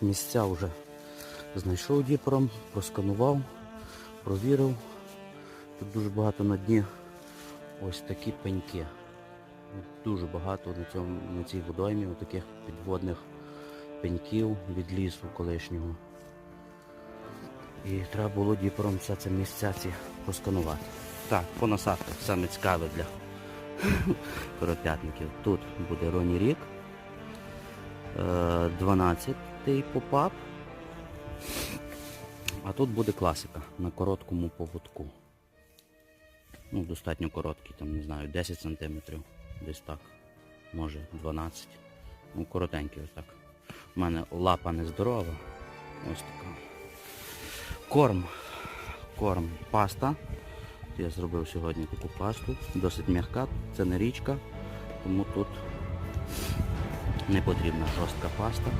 місця вже знайшов діпром, просканував, провірив. Тут дуже багато на дні ось такі пеньки. Дуже багато на, цьому, на цій водоймі таких підводних пеньків від лісу колишнього. І треба було діпром все це місця ці просканувати. Так, по насадках саме цікаве для коропятників. Тут буде Роні Рік, 12-й попап. А тут буде класика на короткому поводку. Ну, достатньо короткий, там, не знаю, 10 см, десь так. Може 12. Ну, коротенький ось так. У мене лапа нездорова. Ось така. Корм. Корм паста. Я зробив сьогодні таку пасту. Досить м'яка, це не річка, тому тут не потрібна жорстка паста.